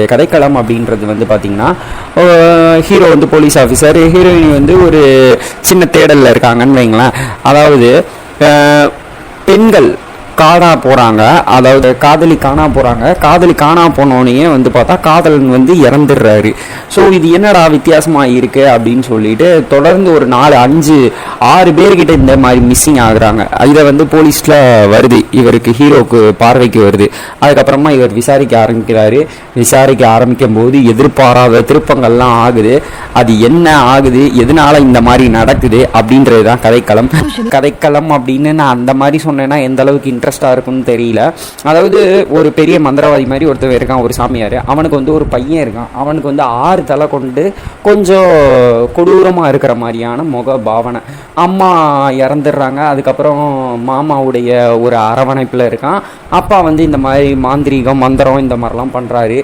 கதைக்களம் அப்படின்றது வந்து பார்த்தீங்கன்னா ஹீரோ வந்து போலீஸ் ஆஃபீஸர் ஹீரோயின் வந்து ஒரு சின்ன தேடலில் இருக்காங்கன்னு வைங்களேன். அதாவது பெண்கள் காணா போகிறாங்க அதாவது காதலி காணா போகிறாங்க காதலி காணா போனோடனே வந்து பார்த்தா காதலன் வந்து இறந்துடுறாரு. ஸோ இது என்னடா வித்தியாசமாக இருக்கு அப்படின்னு சொல்லிட்டு தொடர்ந்து ஒரு நாலு அஞ்சு ஆறு பேர்கிட்ட இந்த மாதிரி மிஸ்ஸிங் ஆகுறாங்க. இதை வந்து போலீஸில் வருது. இவருக்கு ஹீரோக்கு பார்வைக்கு வருது. அதுக்கப்புறமா இவர் விசாரிக்க ஆரம்பிக்கிறாரு. விசாரிக்க ஆரம்பிக்கும் போது எதிர்பாராத திருப்பங்கள்லாம் ஆகுது. அது என்ன ஆகுது? எதனால இந்த மாதிரி நடக்குது? அப்படின்றது தான் கதைக்களம். கதைக்களம் அப்படின்னு நான் அந்த மாதிரி சொன்னேன்னா எந்த அளவுக்கு இன்ட்ரெஸ்டாக இருக்கும்னு தெரியல. அதாவது ஒரு பெரிய மந்திரவாதி மாதிரி ஒருத்தர் இருக்கான் ஒரு சாமியார். அவனுக்கு வந்து ஒரு பையன் இருக்கான். அவனுக்கு வந்து ஆறு தலை கொண்டு கொஞ்சம் கொடூரமாக இருக்கிற மாதிரியான முக பாவனை. அம்மா இறந்துடுறாங்க. அதுக்கப்புறம் மாமாவுடைய ஒரு அரவணைப்பில் இருக்கான். அப்பா வந்து இந்த மாதிரி மாந்திரீகம் மந்திரம் இந்த மாதிரிலாம் பண்ணுறாரு